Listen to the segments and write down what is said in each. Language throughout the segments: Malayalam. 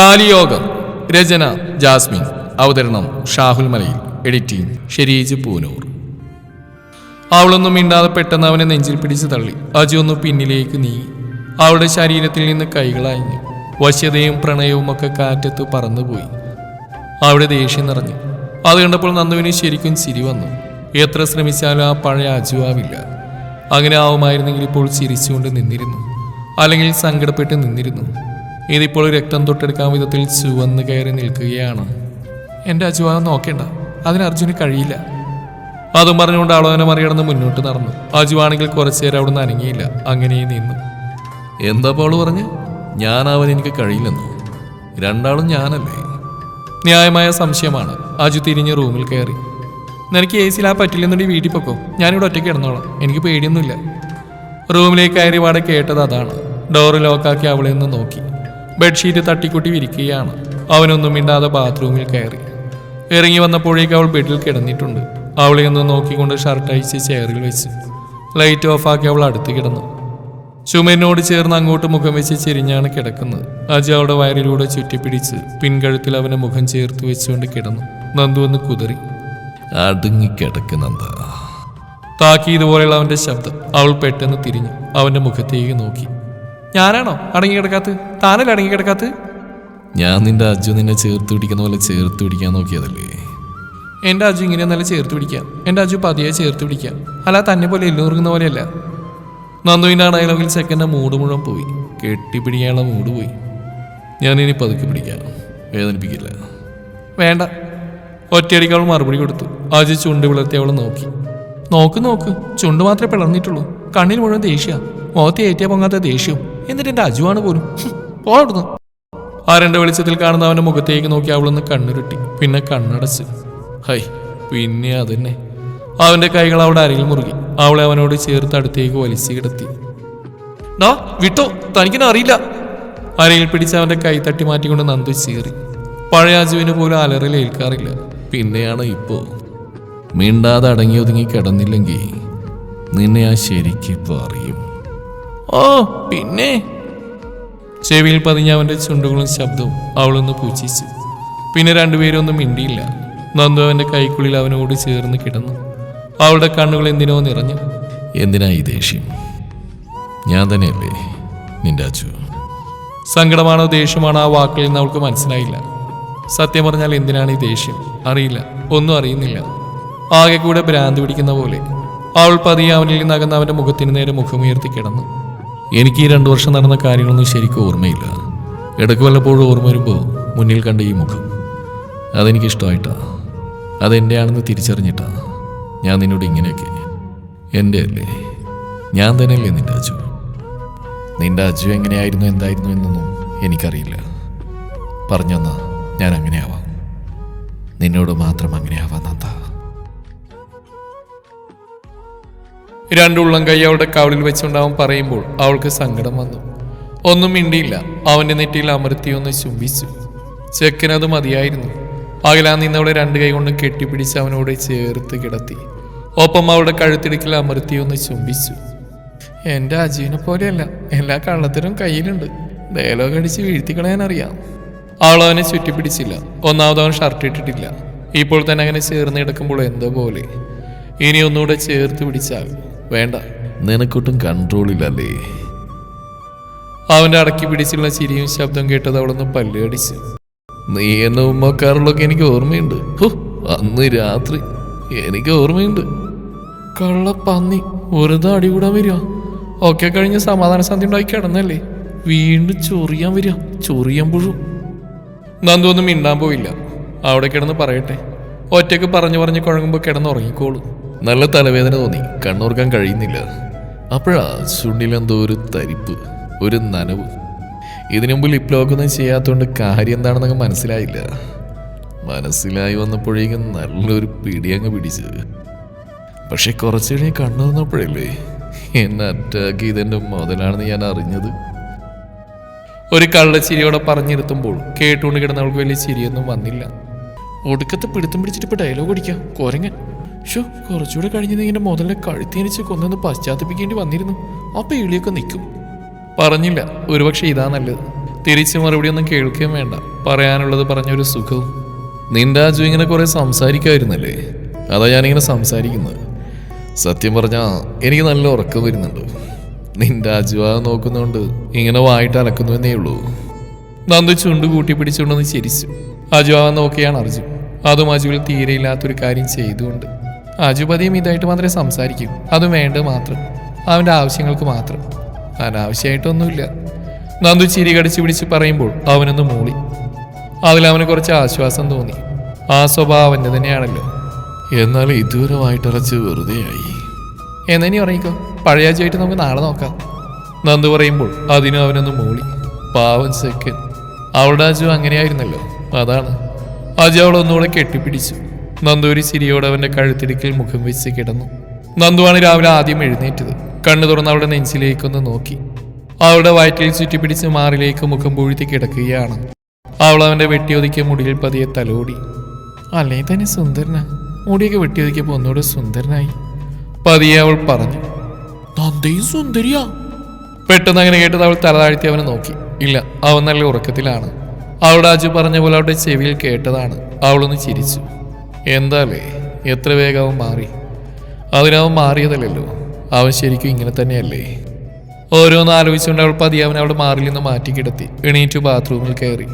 താലിയോഗം രചന ജാസ്മിൻ. അവതരണം ഷാഹുൽ മലയിൽ. എഡിറ്റിംഗ് ഷെരീജ് പൂനൂർ. അവളൊന്നും മിണ്ടാതെ പെട്ടെന്ന് അവനെ നെഞ്ചിൽ പിടിച്ച് തള്ളി. അജു ഒന്ന് പിന്നിലേക്ക് നീങ്ങി അവളുടെ ശരീരത്തിൽ നിന്ന് കൈകളായിഞ്ഞു വശ്യതയും പ്രണയവും ഒക്കെ കാറ്റത്ത് പറന്നുപോയി. അവിടെ ദേഷ്യം നിറഞ്ഞു. അത് കണ്ടപ്പോൾ നന്ദുവിന് ശരിക്കും ചിരി വന്നു. എത്ര ശ്രമിച്ചാലും ആ പഴയ അജു ആവില്ല. അങ്ങനെ ആവുമായിരുന്നെങ്കിൽ ഇപ്പോൾ ചിരിച്ചുകൊണ്ട് നിന്നിരുന്നു. അല്ലെങ്കിൽ സങ്കടപ്പെട്ട് നിന്നിരുന്നു. ഇതിപ്പോൾ രക്തം തൊട്ടെടുക്കാൻ വിധത്തിൽ ചുവന്ന് കയറി നിൽക്കുകയാണ്. എന്റെ അജു ആ നോക്കേണ്ട. അതിന് അർജുന് കഴിയില്ല. അതും പറഞ്ഞുകൊണ്ട് അവളവനെ മറികടന്ന് മുന്നോട്ട് നടന്നു. അജുവാണെങ്കിൽ കുറച്ചു നേരം അവിടെ നിന്ന് അനങ്ങിയില്ല. അങ്ങനെ നിന്നു. എന്താ പോൾ പറഞ്ഞു? ഞാൻ അവൻ എനിക്ക് കഴിയില്ലെന്ന്. രണ്ടാളും ഞാനല്ലേ? ന്യായമായ സംശയമാണ്. അജു തിരിഞ്ഞ് റൂമിൽ കയറി. നിനക്ക് എ സിയിൽ ആ പറ്റില്ലെന്നുണ്ടെങ്കിൽ വീട്ടിൽ പൊക്കോ. ഞാനിവിടെ ഒറ്റയ്ക്ക് കിടന്നോളാം. എനിക്ക് പേടിയൊന്നുമില്ല. റൂമിലേക്ക് കയറി പാടെ കേട്ടത് അതാണ്. ഡോറ് ലോക്കാക്കി അവളെ നിന്ന് നോക്കി. ബെഡ്ഷീറ്റ് തട്ടിക്കുട്ടി വിരിക്കുകയാണ്. അവനൊന്നും മിണ്ടാതെ ബാത്റൂമിൽ കയറി. ഇറങ്ങി വന്നപ്പോഴേക്ക് അവൾ ബെഡിൽ കിടന്നിട്ടുണ്ട്. അവളെ ഒന്ന് നോക്കിക്കൊണ്ട് ഷർട്ട് അഴിച്ച് ചെയറിൽ വെച്ച്. ലൈറ്റ് ഓഫാക്കി അവൾ അടുത്ത് കിടന്നു. ചുമരിനോട് ചേർന്ന് അങ്ങോട്ട് മുഖം വെച്ച് ചെരിഞ്ഞാണ് കിടക്കുന്നത്. അജി അവളുടെ വയറിലൂടെ ചുറ്റിപ്പിടിച്ച് പിൻകഴുത്തിൽ അവനെ മുഖം ചേർത്ത് വെച്ചുകൊണ്ട് കിടന്നു. നന്ദു ഒന്ന് കുതറി. താക്കി ഇതുപോലെയുള്ള അവന്റെ ശബ്ദം അവൾ പെട്ടെന്ന് തിരിഞ്ഞു. അവന്റെ മുഖത്തേക്ക് നോക്കി. ഞാനാണോ അടങ്ങി കിടക്കാത്ത താനല്ലേ അടങ്ങി കിടക്കാത്ത ഞാൻ നിന്റെ അജു നിന്നെ ചേർത്ത് പിടിക്കുന്ന പോലെ ചേർത്ത് പിടിക്കാൻ നോക്കിയതല്ലേ? എന്റെ അജു ഇങ്ങനെ നല്ല ചേർത്ത് പിടിക്കാം. എന്റെ അജു പതിയെ ചേർത്ത് പിടിക്കാം. അല്ല തന്നെ പോലെ എല്ലുറുങ്ങുന്ന പോലെയല്ല. നന്ദുവിന്റെ ആ ഡയലോഗിൽ സെക്കൻഡ് മൂട് മുഴുവൻ പോയി. കെട്ടിപ്പിടിക്കാനുള്ള മൂട് പോയി. ഞാൻ ഇനി പതുക്കെ പിടിക്കാം വേദനിപ്പിക്കില്ല. വേണ്ട. ഒറ്റയടിക്ക് അവൾ മറുപടി കൊടുത്തു. അജു ചുണ്ട് വിളർത്തി അവൾ നോക്കി. നോക്ക് നോക്ക്. ചുണ്ട് മാത്രമേ പിളർന്നിട്ടുള്ളൂ. കണ്ണിൽ മുഴുവൻ ദേഷ്യ. മുഖത്ത് ഏറ്റിയ പൊങ്ങാത്ത ദേഷ്യവും. എന്നിട്ട് എന്റെ അജുവാണ് പോലും. പോടുന്നു ആ രണ്ട് വെളിച്ചത്തിൽ കാണുന്ന അവന്റെ മുഖത്തേക്ക് നോക്കി അവളൊന്ന് കണ്ണുരുട്ടി. പിന്നെ കണ്ണടച്ച്. ഹൈ പിന്നെ അതന്നെ. അവന്റെ കൈകൾ അവിടെ അരയിൽ മുറുകി. അവളെ അവനോട് ചേർത്ത് അടുത്തേക്ക് വലിച്ചു കിടത്തി. ഡാ വിട്ടോ തനിക്കിനെ അറിയില്ല. അരയിൽ പിടിച്ച് അവന്റെ കൈ തട്ടി മാറ്റിക്കൊണ്ട് നന്ദു ചീറി. പഴയ അജുവിന് പോലും അലറിൽ ഏൽക്കാറില്ല. പിന്നെയാണ് ഇപ്പോ. മിണ്ടാതെ അടങ്ങി ഒതുങ്ങി കിടന്നില്ലെങ്കിൽ നിന്നെ ആ ശരിക്കിപ്പോ അറിയും. ഓ പിന്നെ? ചെവിയിൽ പതിഞ്ഞ അവന്റെ ചുണ്ടുകളും ശബ്ദവും അവളൊന്ന് പൂച്ചിച്ചു. പിന്നെ രണ്ടുപേരും ഒന്നും മിണ്ടിയില്ല. നന്ദു അവന്റെ കൈക്കുള്ളിൽ അവനോട് ചേർന്ന് കിടന്നു. അവളുടെ കണ്ണുകൾ എന്തിനോ നിറഞ്ഞു. എന്തിനാ ഈ ദേഷ്യം? ഞാൻ തന്നെയല്ലേ നിന്റെ അച്ചു സങ്കടമാണോ ദേഷ്യമാണോ ആ വാക്കിൽ നിന്ന് അവൾക്ക് മനസ്സിലായില്ല. സത്യം പറഞ്ഞാൽ എന്തിനാണ് ഈ ദേഷ്യം? അറിയില്ല. ഒന്നും അറിയുന്നില്ല. ആകെ കൂടെ ഭ്രാന്ത് പിടിക്കുന്ന പോലെ. അവൾ പതിയെ അവനിൽ നിന്ന് അകന്ന് അവന്റെ മുഖത്തിന് നേരെ മുഖമുയർത്തി കിടന്നു. എനിക്ക് ഈ രണ്ടു വർഷം നടന്ന കാര്യങ്ങളൊന്നും ശരിക്കും ഓർമ്മയില്ല. ഇടയ്ക്ക് വല്ലപ്പോഴും ഓർമ്മ വരുമ്പോൾ മുന്നിൽ കണ്ട ഈ മുഖം. അതെനിക്കിഷ്ടമായിട്ടാ. അതെന്റെ ആണെന്ന് തിരിച്ചറിഞ്ഞിട്ടാ. ഞാൻ നിന്നോട് ഇങ്ങനെയൊക്കെ. എന്റെ അല്ലേ ഞാൻ തന്നെയല്ലേ നിന്റെ അജു? നിന്റെ അജു എങ്ങനെയായിരുന്നു എന്തായിരുന്നു എന്നൊന്നും എനിക്കറിയില്ല. പറഞ്ഞെന്നാ ഞാൻ അങ്ങനെയാവാം നിന്നോട് മാത്രം അങ്ങനെയാവാം നന്ദ. രണ്ടുള്ളം കൈ അവളുടെ കവളിൽ വെച്ചുകൊണ്ട് അവൻ പറയുമ്പോൾ അവൾക്ക് സങ്കടം വന്നു. ഒന്നും മിണ്ടിയില്ല. അവന്റെ നെറ്റിയിൽ അമർത്തി ഒന്ന് ചുംബിച്ചു. ചെക്കനത് മതിയായിരുന്നു. അകലാൻ നിന്നവളെ രണ്ട് കൈ കൊണ്ട് കെട്ടിപ്പിടിച്ച് അവനോട് ചേർത്ത് കിടത്തി. ഒപ്പം അവളുടെ കഴുത്തിടുക്കിൽ അമർത്തി ഒന്ന് ചുംബിച്ചു. എന്റെ അജീവിനെ പോലെയല്ല. എല്ലാ കള്ളത്തിനും കയ്യിലുണ്ട്. ഡയലോഗ് അടിച്ച് വീഴ്ത്തിക്കളയാൻ അറിയാം അവൾ അവനെ ചുറ്റിപ്പിടിച്ചില്ല. ഒന്നാമത് അവൻ ഷർട്ട് ഇട്ടിട്ടില്ല. ഇപ്പോൾ തന്നെ അങ്ങനെ ചേർന്ന് കിടക്കുമ്പോൾ എന്തോ പോലെ. ഇനി ഒന്നുകൂടെ ചേർത്ത് പിടിച്ചാൽ വേണ്ട. നിനക്കൊട്ടും കൺട്രോളില്ലല്ലേ? അവന്റെ അടക്കി പിടിച്ചുള്ള ചിരിയും ശബ്ദം കേട്ടത് അവളൊന്ന് പല്ലടിച്ച്. നീ എന്നെ ഉമ്മക്കാറുള്ളൊക്കെ എനിക്ക് ഓർമ്മയുണ്ട്. അന്ന് രാത്രി എനിക്ക് ഓർമ്മയുണ്ട്. കള്ളപ്പന്നി വെറുതെ അടികൂടാൻ വരിക. ഒക്കെ കഴിഞ്ഞ് സമാധാന സന്ധി ഉണ്ടാക്കി കിടന്നല്ലേ? വീണ്ടും ചൊറിയാൻ വരിക ചൊറിയുമ്പോഴും നന്ദു ഒന്നും മിണ്ടാൻ പോയില്ല. അവിടെ കിടന്ന് പറയട്ടെ. ഒറ്റയ്ക്ക് പറഞ്ഞു പറഞ്ഞ് കുഴങ്ങുമ്പോൾ കിടന്ന് ഉറങ്ങിക്കോളൂ നല്ല തലവേദന തോന്നി. കണ്ണോർക്കാൻ കഴിയുന്നില്ല. അപ്പോഴാ ചുണ്ടിലെന്തോ ഒരു തരിപ്പ് ഒരു നനവ്. ഇതിനു മുമ്പ് ലിപ് ലോക്കൊന്നും ചെയ്യാത്തതുകൊണ്ട് കാര്യം എന്താണെന്നൊക്കെ മനസ്സിലായില്ല. മനസ്സിലായി വന്നപ്പോഴേക്കും നല്ലൊരു പിടിയങ്ങ് പിടിച്ച്. പക്ഷെ കുറച്ച് കഴിഞ്ഞ് കണ്ണു വന്നപ്പോഴല്ലേ എന്നെ അറ്റാക്ക് ചെയ്തെന്റെ മുതലാണെന്ന് ഞാൻ അറിഞ്ഞത്. ഒരു കള്ളച്ചിരിയോടെ പറഞ്ഞിരുത്തുമ്പോൾ കേട്ടുകൊണ്ട് കിടന്നവൾക്ക് വലിയ ചിരിയൊന്നും വന്നില്ല. ഒടുക്കത്തെ പിടുത്തം പിടിച്ചിട്ട് ഇപ്പൊ ഡയലോഗ് അടിക്കാം. കോരങ്ങൻ. ഷോ കുറച്ചുകൂടെ കഴിഞ്ഞ് നീ ഇങ്ങനെ മുതലിനെ കഴുത്തിനിച്ച് കൊന്നൊന്ന് പശ്ചാത്തപിക്കേണ്ടി വന്നിരുന്നു. അപ്പം എളിയൊക്കെ നിൽക്കും. പറഞ്ഞില്ല ഒരുപക്ഷെ ഇതാ നല്ലത്. തിരിച്ചു മറുപടി ഒന്നും കേൾക്കുകയും വേണ്ട. പറയാനുള്ളത് പറഞ്ഞൊരു സുഖവും. നിന്റെ അജു ഇങ്ങനെ കുറെ സംസാരിക്കായിരുന്നല്ലേ? അതാ ഞാനിങ്ങനെ സംസാരിക്കുന്നത്. സത്യം പറഞ്ഞാൽ എനിക്ക് നല്ല ഉറക്കം വരുന്നുണ്ട്. നിന്റെ അജുവ നോക്കുന്നതുകൊണ്ട് ഇങ്ങനെ വായിട്ട് അലക്കുന്നുവെന്നേ ഉള്ളൂ. നന്ദു ചുണ്ട് കൂട്ടി പിടിച്ചുകൊണ്ടൊന്ന് ചിരിച്ചു. അജുവാ നോക്കിയാണ് അർജുൻ. അതും അജുവിൽ തീരെയില്ലാത്തൊരു കാര്യം ചെയ്തുകൊണ്ട്. അജു പതിയും ഇതായിട്ട് മാത്രമേ സംസാരിക്കൂ. അതും വേണ്ടത് മാത്രം. അവന്റെ ആവശ്യങ്ങൾക്ക് മാത്രം. അനാവശ്യമായിട്ടൊന്നുമില്ല. നന്ദു ചിരി കടിച്ചു പിടിച്ച് പറയുമ്പോൾ അവനൊന്ന് മൂളി. അതിൽ അവന് കുറച്ച് ആശ്വാസം തോന്നി. ആ സ്വഭാവം അവന്റെ തന്നെയാണല്ലോ. എന്നാൽ ഇതുവരമായിട്ടറച്ച് വെറുതെയായി എന്നി ഉറങ്ങിക്കോ. പഴയ ആഴ്ചയായിട്ട് നമുക്ക് നാളെ നോക്കാം. നന്ദു പറയുമ്പോൾ അതിനും അവനൊന്ന് മൂളി. പാവൻ സെക്കൻ. അവളുടെ അജു അങ്ങനെയായിരുന്നല്ലോ. അതാണ്. അജു അവളൊന്നുകൂടെ കെട്ടിപ്പിടിച്ചു. നന്ദു ഒരു ചിരിയോടെ അവന്റെ കഴുത്തിടുക്കിൽ മുഖം വെച്ച് കിടന്നു. നന്ദുവാണ് രാവിലെ ആദ്യം എഴുന്നേറ്റത്. കണ്ണു തുറന്ന് അവളുടെ നെഞ്ചിലേക്കൊന്ന് നോക്കി. അവളുടെ വയറ്റിൽ ചുറ്റിപ്പിടിച്ച് മാറിലേക്ക് മുഖം പൂഴ്ത്തി കിടക്കുകയാണ്. അവൾ അവന്റെ വെട്ടിയൊതുക്കിയ മുടിയിൽ പതിയെ തലോടി. അല്ലെങ്കിൽ തന്നെ സുന്ദരനാ? മുടിയൊക്കെ വെട്ടിയൊതുക്കിയപ്പോൾ ഒന്നുകൂടെ സുന്ദരനായി. പതിയെ അവൾ പറഞ്ഞു. നന്ദയും സുന്ദരിയാ. പെട്ടെന്ന് അങ്ങനെ കേട്ടത് അവൾ തലതാഴ്ത്തി അവനെ നോക്കി. ഇല്ല അവൻ നല്ല ഉറക്കത്തിലാണ്. അവളുടെ അജു പറഞ്ഞ പോലെ അവളുടെ ചെവിയിൽ കേട്ടതാണ്. അവളൊന്ന് ചിരിച്ചു. എന്താലേ എത്ര വേഗം അവൻ മാറി. അതിനവൻ മാറിയതല്ലല്ലോ. അവൻ ശരിക്കും ഇങ്ങനെ തന്നെയല്ലേ? ഓരോന്ന് ആലോചിച്ചുകൊണ്ട് അവൾ പതിയെ അവൻ അവിടെ മാറിൽ നിന്ന് മാറ്റി കിടത്തി. എണീറ്റു ബാത്റൂമിൽ കയറി.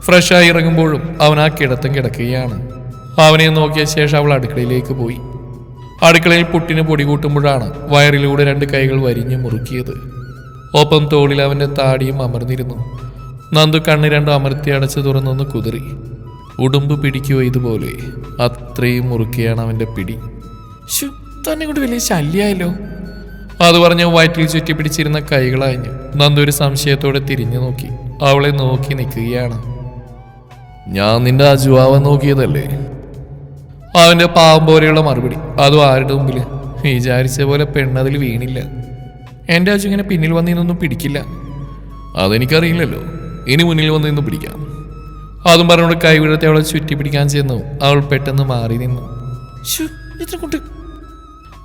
ഫ്രഷായി ഇറങ്ങുമ്പോഴും അവൻ ആ കിടത്തം കിടക്കുകയാണ്. അവനെ നോക്കിയ ശേഷം അവൾ അടുക്കളയിലേക്ക് പോയി. അടുക്കളയിൽ പുട്ടിന് പൊടി കൂട്ടുമ്പോഴാണ് വയറിലൂടെ രണ്ട് കൈകൾ വരിഞ്ഞു മുറുക്കിയത്. ഒപ്പം തോളിൽ അവന്റെ താടിയും അമർന്നിരുന്നു. നന്ദു കണ്ണ് രണ്ടും അമർത്തി അടച്ചു തുറന്നൊന്ന് കുതിറി. ഉടുമ്പ് പിടിക്കുവോ ഇതുപോലെ? അത്രയും മുറുക്കിയാണ് അവന്റെ പിടി. ശു തന്നെ കൊണ്ട് വലിയ ശല്യായല്ലോ. അത് പറഞ്ഞ് വയറ്റിൽ ചുറ്റി പിടിച്ചിരുന്ന കൈകളാഞ്ഞു നന്ദ ഒരു സംശയത്തോടെ തിരിഞ്ഞു നോക്കി. അവളെ നോക്കി നിൽക്കുകയാണ്. ഞാൻ നിന്റെ അജുവാവ നോക്കിയതല്ലേ? അവന്റെ പാവം പോലെയുള്ള മറുപടി. അതും ആരുടെ മുമ്പിൽ വിചാരിച്ച പോലെ പെണ്ണതിൽ വീണില്ല. എന്റെ അജു ഇങ്ങനെ പിന്നിൽ വന്ന് നിന്നൊന്നും പിടിക്കില്ല. അതെനിക്കറിയില്ലല്ലോ. ഇനി മുന്നിൽ വന്ന് നിന്ന് പിടിക്കാം. അതും കൈ വീഴത്തെ അവളെ ചുറ്റി പിടിക്കാൻ ചെന്നു. അവൾ പെട്ടെന്ന് മാറി നിന്നു.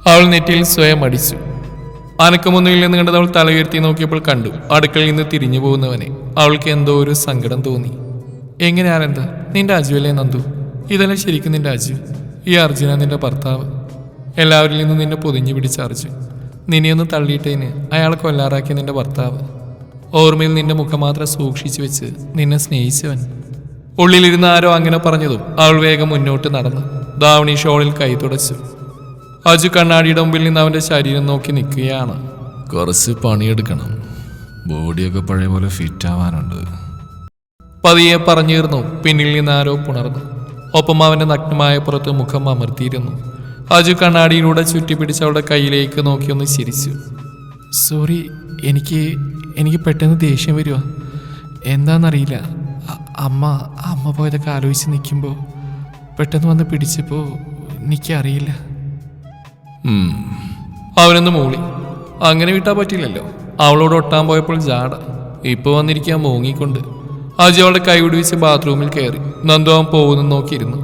അവൾ നെറ്റിയിൽ സ്വയം അടിച്ചു. അനക്കമൊന്നുമിൽ ഇല്ലെന്ന് കണ്ടത് അവൾ തല ഉയർത്തി നോക്കിയപ്പോൾ കണ്ടു. അടുക്കളയിൽ നിന്ന് തിരിഞ്ഞു പോകുന്നവനെ. അവൾക്ക് എന്തോ ഒരു സങ്കടം തോന്നി. എങ്ങനെ ആനന്ദ? നിന്റെ അജുവല്ലേ നന്ദു? ഇതല്ലേ ശരിക്കും നിന്റെ അജു ഈ അർജുന നിന്റെ ഭർത്താവ്. എല്ലാവരിൽ നിന്നും നിന്നെ പൊതിഞ്ഞു പിടിച്ച അർജുൻ. നിന്നെയൊന്ന് തള്ളിയിട്ടതിന് അയാളെ കൊല്ലാറാക്കിയ നിന്റെ ഭർത്താവ്. ഓർമ്മയിൽ നിന്റെ മുഖം മാത്രം സൂക്ഷിച്ചു വെച്ച് നിന്നെ സ്നേഹിച്ചവൻ. ഉള്ളിലിരുന്ന് ആരോ അങ്ങനെ പറഞ്ഞതും അവൾ വേഗം മുന്നോട്ട് നടന്നു. ദാവണി ഷോളിൽ കൈ തുടച്ചു. അജു കണ്ണാടിയുടെ മുമ്പിൽ നിന്ന് അവന്റെ ശരീരം നോക്കി നിൽക്കുകയാണ്. കുറച്ച് പണിയെടുക്കണം. ബോഡിയൊക്കെ പഴയ പോലെ ഫിറ്റ് ആവാനുണ്ട്. പതിയെ പറഞ്ഞിരുന്നു പിന്നിൽ നിന്ന് ആരോ പുണർന്നു. ഒപ്പം അവന്റെ നഗ്നമായ പുറത്ത് മുഖം അമർത്തിയിരുന്നു. അജു കണ്ണാടിയിലൂടെ ചുറ്റിപ്പിടിച്ച് അവളുടെ കയ്യിലേക്ക് നോക്കി ഒന്ന് ചിരിച്ചു. സോറി എനിക്ക് എനിക്ക് പെട്ടെന്ന് ദേഷ്യം വരുവാ. എന്താണെന്നറിയില്ല അമ്മ അമ്മ പോയതൊക്കെ ആലോചിച്ച് നിൽക്കുമ്പോൾ പെട്ടെന്ന് വന്ന് പിടിച്ചപ്പോൾ എനിക്കറിയില്ല. അവനൊന്ന് മൂളി. അങ്ങനെ വിട്ടാ പറ്റില്ലല്ലോ. അവളോട് ഒട്ടാൻ പോയപ്പോൾ ജാട ഇപ്പോൾ വന്നിരിക്കാൻ മോങ്ങിക്കൊണ്ട് അജു അവളുടെ കൈ പിടിവിച്ച് ബാത്റൂമിൽ കയറി. നന്ദു അവൻ പോകുന്നു നോക്കിയിരുന്നു.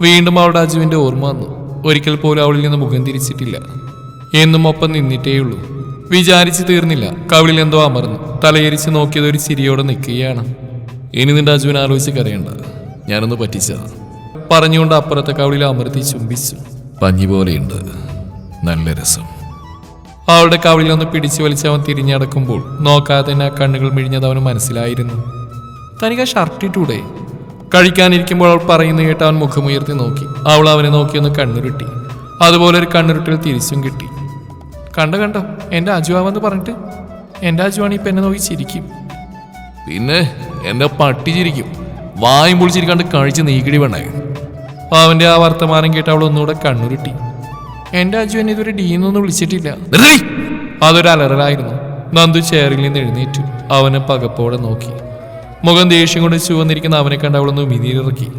വീണ്ടും അവളുടെ അജുവിന്റെ ഓർമ്മ വന്നു. ഒരിക്കൽ പോലും അവളിൽ നിന്ന് മുഖം തിരിച്ചിട്ടില്ല. എന്നും ഒപ്പം നിന്നിട്ടേയുള്ളൂ. വിചാരിച്ചു തീർന്നില്ല. കവിളിൽ എന്തോ അമർന്നു. തലയിരിച്ച് നോക്കിയത് ഒരു ചിരിയോടെ നിൽക്കുകയാണ്. ഇനി നിന്റെ അജുവിനെ ആലോചിച്ച് കരയണ്ട. ഞാനൊന്ന് പറ്റിച്ചതാ. പറഞ്ഞുകൊണ്ട് അപ്പുറത്തെ കവിളിൽ അമർത്തി ചുംബിച്ചു. പഞ്ഞി പോലെയുണ്ട്. നല്ല രസം. അവളുടെ കവിളിൽ ഒന്ന് പിടിച്ചു വലിച്ച് അവൻ തിരിഞ്ഞടക്കുമ്പോൾ നോക്കാതെ തന്നെ ആ കണ്ണുകൾ മിഴിഞ്ഞത് അവന് മനസ്സിലായിരുന്നു. തനിക്ക് ആ ഷർട്ട് ഇട്ടൂടെ? കഴിക്കാനിരിക്കുമ്പോൾ അവൾ പറയുന്ന കേട്ട് അവൻ മുഖമുയർത്തി നോക്കി. അവൾ അവനെ നോക്കി ഒന്ന് കണ്ണുരുട്ടി. അതുപോലെ ഒരു കണ്ണുരുട്ടിൽ തിരിച്ചും കിട്ടി. കണ്ടോ കണ്ടോ? എന്റെ അജുവാവെന്ന് പറഞ്ഞിട്ട്. എന്റെ അജുവാണ് ഇപ്പം എന്നെ നോക്കി ചിരിക്കും. പിന്നെ എന്നെ പട്ടിച്ചിരിക്കും വായും പൊളിച്ചിരിക്കാണ്ട് കഴിച്ച് നീക്കിടി വേണേ അവന്റെ ആ വർത്തമാനം കേട്ട് അവൾ ഒന്നുകൂടെ കണ്ണുരുട്ടി. എന്റെ അജു എന്നെ ഇതുവരെ ഡീന്നൊന്നും വിളിച്ചിട്ടില്ല. അതൊരു അലറലായിരുന്നു. നന്ദു ചെയറിൽ നിന്ന് എഴുന്നേറ്റു. അവനെ പകപ്പോടെ നോക്കി. മുഖം ദേഷ്യം കൊണ്ട് ചുവന്നിരിക്കുന്ന അവനെ കണ്ട് അവളൊന്ന് ഉമിനീരിറക്കി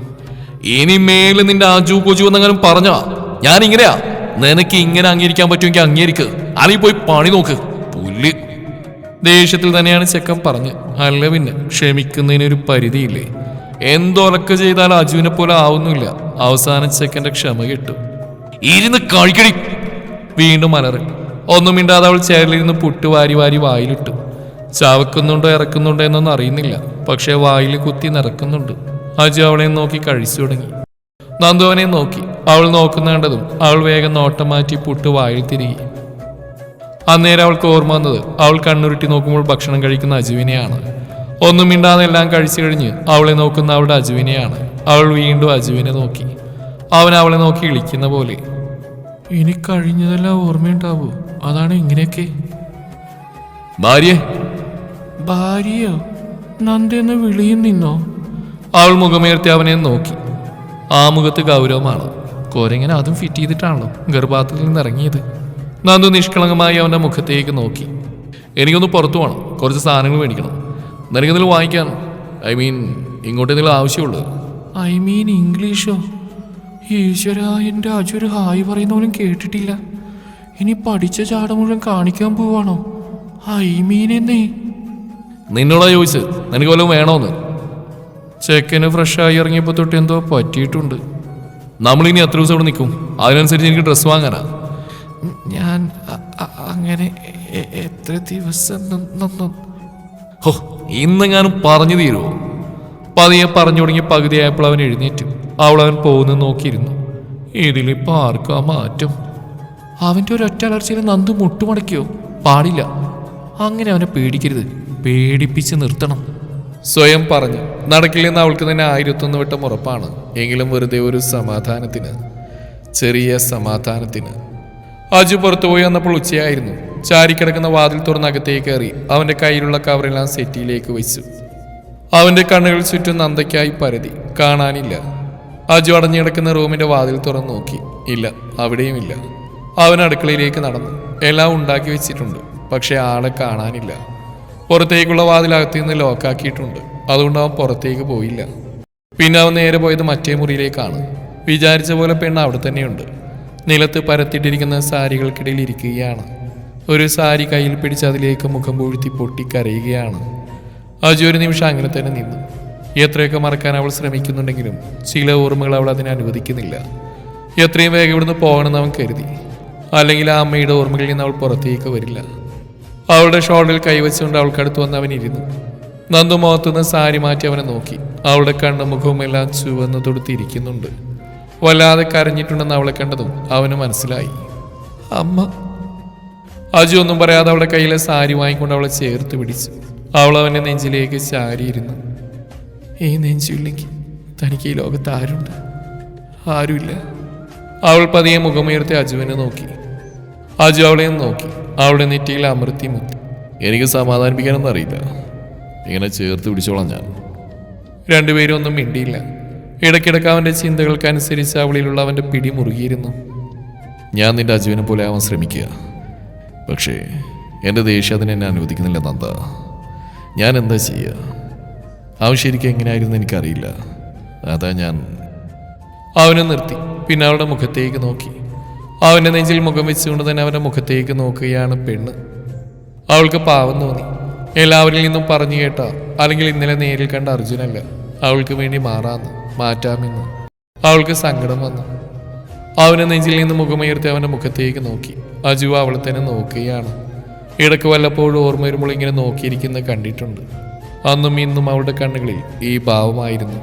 ഇനി മേലെ നിന്റെ അജു കൊജു എന്നങ്ങനെ പറഞ്ഞാ? ഞാൻ ഇങ്ങനെയാ? നിനക്ക് ഇങ്ങനെ അംഗീകരിക്കാൻ പറ്റുമെങ്കിൽ അംഗീകരിക്ക് അല്ലെങ്കിൽ പോയി പണി നോക്ക്. പുല്ല്. ദേഷ്യത്തിൽ തന്നെയാണ് ചെക്കൻ പറഞ്ഞ്. അല്ല പിന്നെ ക്ഷമിക്കുന്നതിനൊരു പരിധിയില്ലേ? എന്തൊലക്ക ചെയ്താൽ അജുവിനെ പോലെ ആവുന്നില്ല. അവസാന ചെക്കന്റെ ക്ഷമ കിട്ടും. ഇരുന്ന് കഴിക്കടി വീണ്ടും അലറി. ഒന്നും മിണ്ടാതെ അവൾ ചേരലിരുന്ന് പുട്ട് വാരി വാരി വായിലിട്ടു. ചാവക്കുന്നുണ്ടോ ഇറക്കുന്നുണ്ടോ എന്നൊന്നും അറിയുന്നില്ല. പക്ഷേ വായിൽ കുത്തി നിറക്കുന്നുണ്ട്. അജു അവളെ നോക്കി കഴിച്ചു തുടങ്ങി. നന്ദുവനെ നോക്കി. അവൾ നോക്കുന്ന കണ്ടതും അവൾ വേഗം നോട്ടം മാറ്റി പുട്ട് വായിൽ തിരികെ. അന്നേരം അവൾക്ക് ഓർമ്മ വന്നത് അവൾ കണ്ണുരുട്ടി നോക്കുമ്പോൾ ഭക്ഷണം കഴിക്കുന്ന അജുവിനെയാണ്. ഒന്നും മിണ്ടാതെ എല്ലാം കഴിച്ചു കഴിഞ്ഞ് അവളെ നോക്കുന്ന അവളുടെ അജുവിനെയാണ്. അവൾ വീണ്ടും അജുവിനെ നോക്കി. അവൻ അവളെ നോക്കി ഇളിക്കുന്ന പോലെ ഇനി കഴിഞ്ഞതെല്ലാം ഓർമ്മയുണ്ടാവൂ. അതാണ് ഇങ്ങനെയൊക്കെ. ഭാര്യ? ഭാര്യയോ? നന്ദെന്ന് വിളിയും നിന്നോ? അവൾ മുഖമുയർത്തി അവനെ നോക്കി. ആ മുഖത്ത് ഗൗരവമാണ്. കോരെങ്ങനെ അതും ഫിറ്റ് ചെയ്തിട്ടാണല്ലോ ഗർഭാത്തിൽ നിന്ന് ഇറങ്ങിയത്. നന്ദു നിഷ്കളങ്കമായി അവന്റെ മുഖത്തേക്ക് നോക്കി. എനിക്കൊന്ന് പുറത്തു പോകണം കുറച്ച് സാധനങ്ങൾ മേടിക്കണം. നിനക്കെന്തെങ്കിലും വാങ്ങിക്കാൻ? ഐ മീൻ ഇങ്ങോട്ട് എന്തെങ്കിലും ആവശ്യമുള്ളൂ ഐ മീൻ ഇംഗ്ലീഷോ? ഈശ്വര എന്റെ അജുര് ഹായ് പറയുന്ന പോലും കേട്ടിട്ടില്ല. ഇനി പഠിച്ച ചാട മുഴുവൻ കാണിക്കാൻ പോവാണോ? ഐ മീൻ എന്നേ. നിന്നോടാ ചോദിച്ചത്. നിനക്ക് വല്ലതും വേണോന്ന്? ചെക്കന് ഫ്രഷായി ഇറങ്ങിയപ്പോൾ തൊട്ട് എന്തോ പറ്റിയിട്ടുണ്ട്. നമ്മളിനി എത്ര ദിവസം ഇവിടെ നിൽക്കും? അതിനനുസരിച്ച് എനിക്ക് ഡ്രസ്സ് വാങ്ങാനാ. അങ്ങനെ എത്ര ദിവസം ഹോ ഇന്നെങ്ങാനും പറഞ്ഞു തീരുമോ പതിയെ പറഞ്ഞു തുടങ്ങി പകുതിയായപ്പോൾ അവൻ എഴുന്നേറ്റു. അവൾ അവൻ പോകുന്ന നോക്കിയിരുന്നു. ഇതിലിപ്പോ ആർക്കും മാറ്റം? അവന്റെ ഒരു ഒറ്റ അലർച്ചയിൽ നന്ദു മുട്ടുമടക്കിയോ? പാടില്ല. അങ്ങനെ അവനെ പേടിക്കരുത്. പേടിപ്പിച്ച് നിർത്തണം. സ്വയം പറഞ്ഞു. നടക്കില്ലെന്ന് അവൾക്ക് തന്നെ ആയിരത്തൊന്ന് വട്ടം ഉറപ്പാണ്. എങ്കിലും വെറുതെ ഒരു സമാധാനത്തിന് ചെറിയ സമാധാനത്തിന് അജു പുറത്തുപോയി വന്നപ്പോൾ ഉച്ചയായിരുന്നു. ചാരിക്കിടക്കുന്ന വാതിൽ തുറന്ന് അകത്തേക്ക് കയറി അവന്റെ കയ്യിലുള്ള കവറെല്ലാം സെറ്റിയിലേക്ക് വെച്ചു. അവന്റെ കണ്ണുകൾ ചുറ്റും നന്ദയ്ക്കായി പരതി. കാണാനില്ല. അജു അടഞ്ഞു കിടക്കുന്ന റൂമിന്റെ വാതിൽ തുറന്നു നോക്കി. ഇല്ല അവിടെയും ഇല്ല അവൻ അടുക്കളയിലേക്ക് നടന്നു. എല്ലാം ഉണ്ടാക്കി വെച്ചിട്ടുണ്ട്. പക്ഷെ ആളെ കാണാനില്ല. പുറത്തേക്കുള്ള വാതിൽ അകത്തു നിന്ന് ലോക്കാക്കിയിട്ടുണ്ട്. അതുകൊണ്ട് അവൻ പുറത്തേക്ക് പോയില്ല. പിന്നെ അവൻ നേരെ പോയത് മറ്റേ മുറിയിലേക്കാണ്. വിചാരിച്ച പോലെ പെണ്ണ് അവിടെ തന്നെയുണ്ട്. നിലത്ത് പരത്തിട്ടിരിക്കുന്ന സാരികൾക്കിടയിൽ ഇരിക്കുകയാണ്. ഒരു സാരി കയ്യിൽ പിടിച്ച് അതിലേക്ക് മുഖം പൂഴ്ത്തി പൊട്ടിക്കരയുകയാണ്. അജു ഒരു നിമിഷം അങ്ങനെ തന്നെ നിന്നു. എത്രയൊക്കെ മറക്കാൻ അവൾ ശ്രമിക്കുന്നുണ്ടെങ്കിലും ചില ഓർമ്മകൾ അവൾ അതിനെ അനുവദിക്കുന്നില്ല. എത്രയും വേഗം ഇവിടുന്ന് പോകണമെന്ന് അവൻ കരുതി. അല്ലെങ്കിൽ ആ അമ്മയുടെ ഓർമ്മകളിൽ നിന്ന് അവൾ പുറത്തേക്ക് വരില്ല. അവളുടെ ഷോൾഡറിൽ കൈവച്ചുകൊണ്ട് അവൾക്കടുത്ത് വന്ന് അവൻ ഇരുന്നു. നന്ദു മുഖത്തുനിന്ന് സാരി മാറ്റി അവനെ നോക്കി. അവളുടെ കണ്ണും മുഖവും എല്ലാം ചുവന്ന് തൊടുത്തിരിക്കുന്നുണ്ട് വല്ലാതെ കരഞ്ഞിട്ടുണ്ടെന്ന് അവളെ കണ്ടതും അവന് മനസ്സിലായി. അമ്മ. അജു ഒന്നും പറയാതെ അവളുടെ കയ്യിലെ സാരി വാങ്ങിക്കൊണ്ട് അവളെ ചേർത്ത് പിടിച്ചു. അവൾ അവന്റെ നെഞ്ചിലേക്ക് ചാരിയിരുന്നു. ഈ നെഞ്ചില്ലെങ്കിൽ തനിക്ക് ഈ ലോകത്ത് ആരുണ്ട്? ആരുമില്ല. അവൾ പതിയെ മുഖമുയർത്തി അജുവിനെ നോക്കി. അജു അവളെ നോക്കി. അവളുടെ നെറ്റിയിൽ അമൃത്തി മുത്തി. എനിക്ക് സമാധാനിപ്പിക്കാനൊന്നും അറിയില്ല. ഇങ്ങനെ ചേർത്ത് പിടിച്ചോളാം ഞാൻ. രണ്ടുപേരും ഒന്നും മിണ്ടിയില്ല. ഇടയ്ക്കിടയ്ക്ക് അവന്റെ ചിന്തകൾക്കനുസരിച്ച് അവളിലുള്ള അവന്റെ പിടി മുറുകിയിരുന്നു. ഞാൻ നിന്റെ അജുവിനെ പോലെ ആവാൻ ശ്രമിക്കുക. പക്ഷേ എന്റെ ദേഷ്യം അതിനെ എന്നെ അനുവദിക്കുന്നില്ല നന്ദ. ഞാൻ എന്താ ചെയ്യുക? അവൻ ശരിക്കും എങ്ങനെയായിരുന്നു എനിക്കറിയില്ല. അതാ ഞാൻ. അവനെ നിർത്തി. പിന്നെ അവളുടെ മുഖത്തേക്ക് നോക്കി. അവന്റെ നെഞ്ചിൽ മുഖം വെച്ചുകൊണ്ട് തന്നെ അവന്റെ മുഖത്തേക്ക് നോക്കുകയാണ് പെണ്ണ്. അവൾക്ക് പാവം തോന്നി. എല്ലാവരിൽ നിന്നും പറഞ്ഞു കേട്ട അല്ലെങ്കിൽ ഇന്നലെ നേരിൽ കണ്ട അർജുനല്ല അവൾക്ക് വേണ്ടി മാറാന്ന്. മാറ്റാമെന്ന്. അവൾക്ക് സങ്കടം വന്നു. അവനെ നെഞ്ചിൽ നിന്ന് മുഖമുയർത്തി അവന്റെ മുഖത്തേക്ക് നോക്കി. അജു അവളെ തന്നെ നോക്കുകയാണ്. ഇടയ്ക്ക് വല്ലപ്പോഴും ഓർമ്മ വരുമ്പോൾ ഇങ്ങനെ നോക്കിയിരിക്കുന്നത് കണ്ടിട്ടുണ്ട്. അന്നും ഇന്നും അവളുടെ കണ്ണുകളിൽ ഈ ഭാവമായിരുന്നു.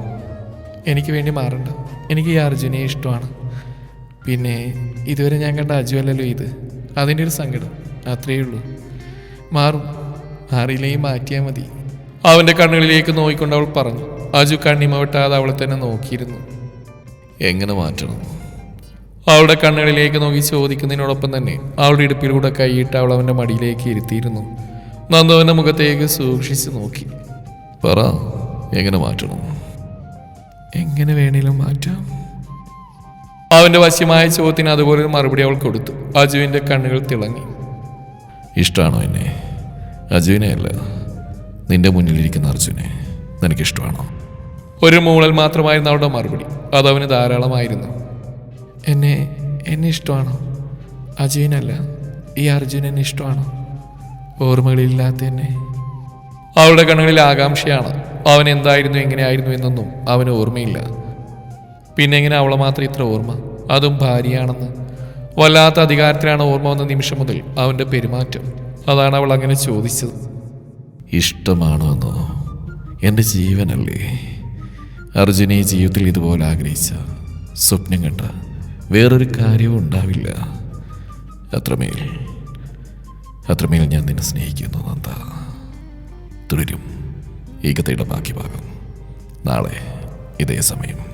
എനിക്ക് വേണ്ടി മാറണ്ട. എനിക്ക് ഈ അർജുനെ ഇഷ്ടമാണ്. പിന്നെ ഇതുവരെ ഞാൻ കണ്ട അജു അല്ലല്ലോ ഇത്. അതിന്റെ ഒരു സങ്കടം. അത്രയേ ഉള്ളൂ. മാറും. മാറിയില്ലെങ്കിൽ മാറ്റിയാൽ മതി. അവന്റെ കണ്ണുകളിലേക്ക് നോക്കിക്കൊണ്ട് അവൾ പറഞ്ഞു. അജു കണ്ണിമവിട്ടാതെ അവളെ തന്നെ നോക്കിയിരുന്നു. എങ്ങനെ മാറ്റണം? അവളുടെ കണ്ണുകളിലേക്ക് നോക്കി ചോദിക്കുന്നതിനോടൊപ്പം തന്നെ അവളുടെ ഇടുപ്പിലൂടെ കൈയിട്ട് അവൾ അവന്റെ മടിയിലേക്ക് ഇരുത്തിയിരുന്നു. നന്ദു മുഖത്തേക്ക് സൂക്ഷിച്ചു നോക്കി. പറ എങ്ങനെ മാറ്റണം? എങ്ങനെ വേണേലും മാറ്റാം. അവന്റെ വശ്യമായ ചോദ്യത്തിന് അതുപോലെ മറുപടി അവൾ കൊടുത്തു. അജുവിന്റെ കണ്ണുകൾ തിളങ്ങി. ഇഷ്ടമാണോ എന്നെ? അജുവിനെ അല്ല നിന്റെ മുന്നിലിരിക്കുന്ന അർജുനെ. നിനക്കിഷ്ടമാണോ? ഒരു മൂളൽ മാത്രമായിരുന്നു അവളുടെ മറുപടി. അതവന് ധാരാളമായിരുന്നു. എന്നെ എന്നെ ഇഷ്ടമാണോ? അജയനല്ല ഈ അർജുൻ എന്നെ ഇഷ്ടമാണോ? ഓർമ്മകളില്ലാത്ത എന്നെ അവളുടെ കണ്ണുകളിൽ ആകാംക്ഷയാണ്. അവൻ എന്തായിരുന്നു എങ്ങനെയായിരുന്നു എന്നൊന്നും അവന് ഓർമ്മയില്ല. പിന്നെ എങ്ങനെ അവളെ മാത്രം ഇത്ര ഓർമ്മ? അതും ഭാര്യയാണെന്ന്. വല്ലാത്ത അധികാരത്തിലാണ് ഓർമ്മ വന്ന നിമിഷം മുതൽ അവന്റെ പെരുമാറ്റം. അതാണ് അവൾ അങ്ങനെ ചോദിച്ചത്. ഇഷ്ടമാണോ എന്നോ? എന്റെ ജീവനല്ലേ? അർജുനെ ജീവിതത്തിൽ ഇതുപോലെ ആഗ്രഹിച്ച സ്വപ്നം കണ്ട വേറൊരു കാര്യവും ഉണ്ടാവില്ല. അത്രമേൽ അത്രമേൽ ഞാൻ നിന്നെ സ്നേഹിക്കുന്നു നന്ദ. തുടരും. ഈ കഥയുടെ ബാക്കി ഭാഗം നാളെ ഇതേ സമയം.